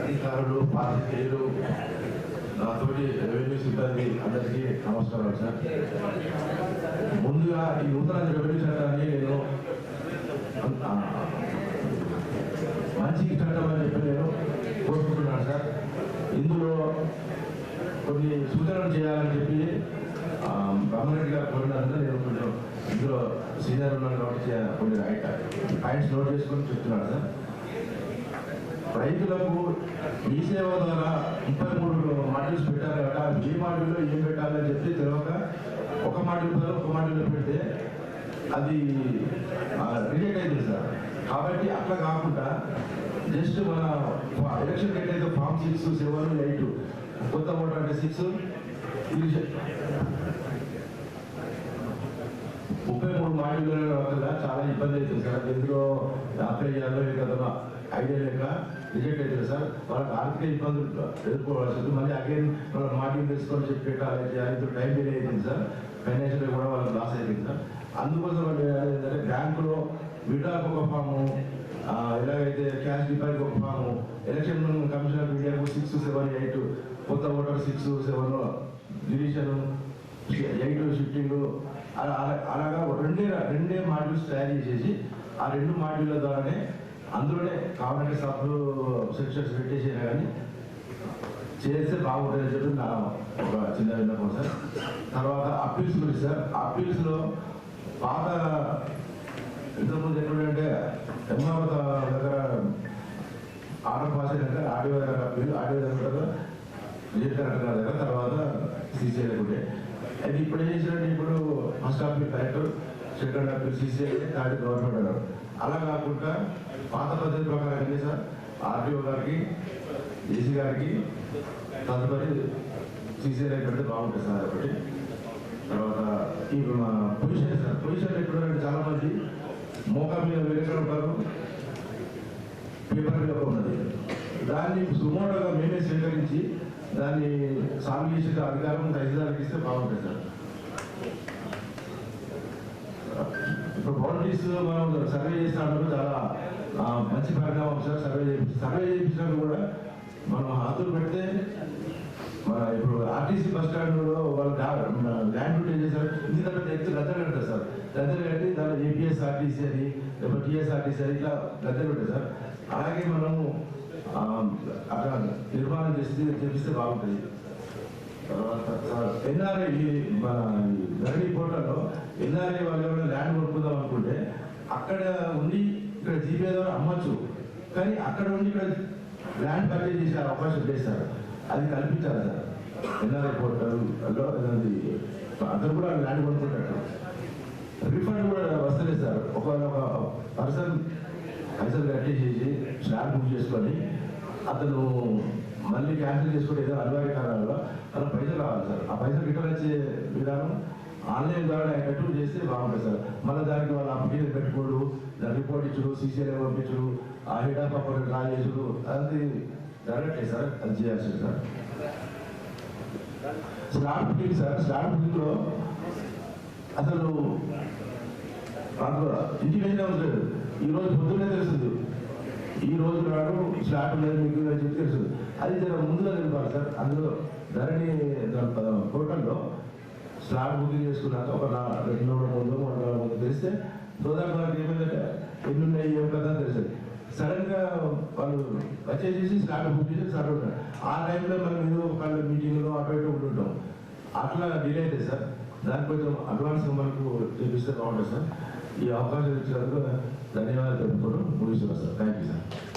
అధికారులు పాత్రికేయులు నాతోటి రెవెన్యూ సిబ్బంది అందరికీ నమస్కారం సార్. ముందుగా ఈ నూతన రెవెన్యూ చట్టాన్ని నేను మంచి చట్టం అని చెప్పి నేను కోరుకుంటున్నాను సార్. ఇందులో కొన్ని సూచనలు చేయాలని చెప్పి బ్రహ్మరెడ్డి గారు కోరినందుకు నేను కొంచెం ఇందులో సీనియర్ ఉన్నాను కాబట్టి కొన్ని కొన్ని పాయింట్స్ నోట్ చేసుకొని చెప్తున్నాను సార్. రైతులకు మీ సేవ ద్వారా ముప్పై మూడు మాడ్యూల్స్ పెట్టారు కాబట్టి ఆ ఏ మాడ్యూల్లో ఏం పెట్టాలని చెప్పి తెలియక ఒక మాడ్యూల్ ద్వారా ఒక మాడ్యూల్లో పెడితే అది రిలేట్ అయింది సార్. కాబట్టి అట్లా కాకుండా జస్ట్ మన ఎలక్షన్ డేట్ అయితే ఫామ్ సిక్స్ సెవెన్ ఎయిట్ కొత్త ఓటర్ అంటే సిక్స్ ముప్పై మూడు మాడ్యూల్ వల్ల చాలా ఇబ్బంది అవుతుంది సార్. ఎందులో అప్లై చేయాలో కదా ఐడియా లేక రిజెక్ట్ అవుతుంది సార్. వాళ్ళకి ఆర్థిక ఇబ్బందులు ఎదుర్కోవాల్సి ఉంటుంది మళ్ళీ అగైన్ వాళ్ళ మాడ్యూల్ తీసుకొని చెప్పి పెట్టాలి చేయాలి టైం డిలే అవుతుంది సార్. ఫైనాన్షియల్ కూడా వాళ్ళకి లాస్ అవుతుంది సార్. అందుకోసం వాళ్ళు ఏంటంటే బ్యాంకులో విడాకు ఒక ఫాము ఎలాగైతే క్యాష్ డిపాజిట్ ఒక ఫాము ఎలక్షన్ కమిషన్ ఆఫ్ ఇండియాకు సిక్స్ సెవెన్ ఎయిట్ కొత్త voter six seven division eight shifting అలా అలాగా రెండే రెండే మాడ్యూల్స్ తయారు చేసేసి ఆ రెండు మాడ్యూళ్ళ ద్వారానే అందులోనే కావాలంటే సబ్బు సెక్షన్స్ పెట్టేసినా కానీ చేస్తే బాగుంటుందని చెప్పి నా ఒక చిన్న విన్నపం సార్. తర్వాత అప్పీల్స్ గురించి సార్. అప్పీల్స్లో పాత ఇంతకుముందు ఎక్కడంటే ఎమ్మావత దగ్గర ఆర్డర్ పాస్ అయినాక ఆడియో దగ్గర అప్పీల్ ఆడియో దగ్గర విజయ్ దగ్గర తర్వాత సీసీఐ ఉండే అది ఇప్పుడు ఏం చేశారంటే ఇప్పుడు first appeal director second appeal CCI third government అలా కాకుండా పాత పద్ధతి ప్రకారం ఏంటి సార్ ఆర్టీఓ గారికి ఏసీ గారికి తదుపరి సీసీఐ పెడితే బాగుంటుంది సార్ ఒకటి తర్వాత ఇప్పుడు మన పొజిషన్ సార్ పొజిషన్ ఎప్పుడు చాలా మంది మోకా మీద వేరే ఉంటారు. పేపర్ మీద ఉన్నది. దాన్ని సుమోటోగా మేమే స్వీకరించి దాన్ని సాల్వ్ చేసే అధికారం తహసీల్దార్కి ఇస్తే బాగుంటుంది సార్. ఇప్పుడు బౌండరీస్ మనం సర్వే చేస్తున్నప్పుడు చాలా మంచి పరిణామం సార్ సర్వే చేయించి సర్వే చేయించినప్పుడు కూడా మనం హాతులు పెడితే మన ఇప్పుడు ఆర్టీసీ బస్ స్టాండ్లో వాళ్ళు ల్యాండ్ ఉంటే ఏం చేశారు ఇంత పెద్ద ఎత్తు గద్దెలు పెడతారు సార్. గద్దెలు కట్టి దాంట్లో ఏపీఎస్ ఆర్టీసీ అని లేకపోతే టీఎస్ఆర్టీసీ అని ఇట్లా గద్దెలు పెడతారు సార్. అలాగే మనము నిర్మాణం చేస్తే చేపిస్తే బాగుంటుంది. తర్వాత సార్ ఎన్ఆర్ఐ మన ఈ ధరణి పోర్టల్లో ఎన్ఆర్ఐ వాళ్ళు ఎవరైనా ల్యాండ్ కొనుక్కుందాం అనుకుంటే అక్కడ ఉండి ఇక్కడ జీపే ద్వారా అమ్మచ్చు. కానీ అక్కడ ఉండి ఇక్కడ ల్యాండ్ పర్చేజ్ చేసే అవకాశం చేస్తారు సార్. అది కల్పించాలి సార్. ఎన్ఆర్ఐ పోర్టల్లో అది అందరూ కూడా ల్యాండ్ కొనుక్కుంటారు. రిఫండ్ కూడా వస్తలేదు సార్. ఒకవేళ ఒక పర్సన్ పైసలు కట్టేసేసి స్లాబ్ బుక్ చేసుకొని అతను మళ్ళీ క్యాన్సిల్ చేసుకుంటే ఏదో అనివార్య కారణాల్లో తన పైసలు రావాలి సార్. ఆ పైసలు రిటర్న్ వచ్చే విధానం ఆన్లైన్ ద్వారా కట్టు చేస్తే బాగుంటుంది సార్. మళ్ళీ దానికి వాళ్ళ అప్లికేషన్ పెట్టుకోడు దాని రిపోర్ట్ ఇచ్చుడు సీసీఐ పంపించుడు ఆ హెడ్ ఆఫ్ అకౌంట్ డ్రా చేసుడు అది జరగట్లేదు సార్ అది చేయాల్సింది sir. Slab booking sir slab బుకింగ్లో అసలు నాకు ఇంటిమేషన్ అవసరం ఈరోజు పొద్దున్నే తెలుస్తుంది. ఈ రోజు నాడు స్లాట్ లేదు మీకు అని చెప్పి తెలుసు. అది జర ముందుగా తెలిపాలి సార్. అందులో ధరణి పోర్టల్లో స్లాట్ బుకింగ్ చేసుకున్నాక ఒక రెండు మూడు ముందు మూడు నాలుగు ముందు తెలిస్తే సోదరు మనకి ఏమైందంటే ఎన్ని ఉన్నాయి ఏం కదా తెలిసింది. సడన్గా వాళ్ళు వచ్చేసేసి స్లాట్ బుక్ చేసి సార్ ఆ టైంలో మనం ఏదో ఒక మీటింగ్లో అటు ఇటు ఉంటుంటాం. అట్లా డిలే అయితే సార్ దాని కొంచెం అడ్వాన్స్ మనకు చూపిస్తే బాగుంటుంది సార్. ఈ అవకాశం ఇచ్చినందుకు La nena le preguntó, ¿no?